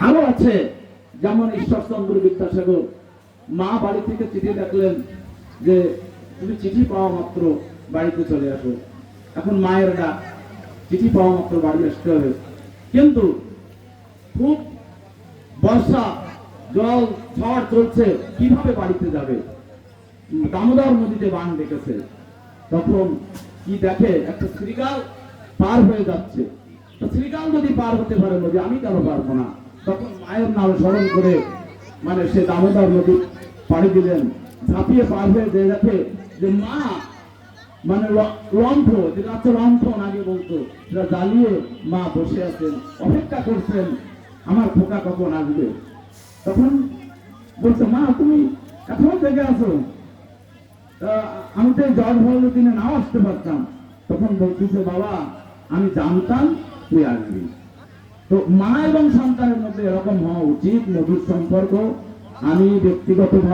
আরও আছে। যেমন ঈশ্বরচন্দ্র বিদ্যাসাগর। মা বাড়ি থেকে চিঠি দেখলেন যে, তুমি চিঠি পাওয়া মাত্র বাড়িতে চলে আসো। এখন মায়ের ডাক। চিঠি পাওয়া মাত্র বাড়ি আসতে হবে। কিন্তু খুব বর্ষা, জল, ঝড় চলছে। কীভাবে বাড়িতে যাবে? দামোদর নদীতে বান ডেকেছে। তখন কি দেখে? একটা শ্রীকাল পার হয়ে যাচ্ছে। শ্রীকাল যদি পার হতে পারে নদী, আমি কেন পারব না? তখন মায়ের নাম স্মরণ করে মানে সে দামোদর নদী পাড়ি দিলেন। ঝাঁপিয়ে পার হয়ে যে দেখে যে মা মানে লম্ফ যেটা হচ্ছে লম্ফন আগে বলতো, সেটা জ্বালিয়ে মা বসে আছেন, অপেক্ষা করছেন, আমার খোকা কখন আসবে? তখন বলছে, মা, তুমি এখনও থেকে আসো আমি তো জল ভরলে দিনে নাও আসতে পারতাম। তখন বলতেছে বাবা, আমি জানতাম তুই আসবি। তো মা এবং সন্তানের মধ্যে এরকম হওয়া উচিত মধুর সম্পর্ক। আমি ব্যক্তিগত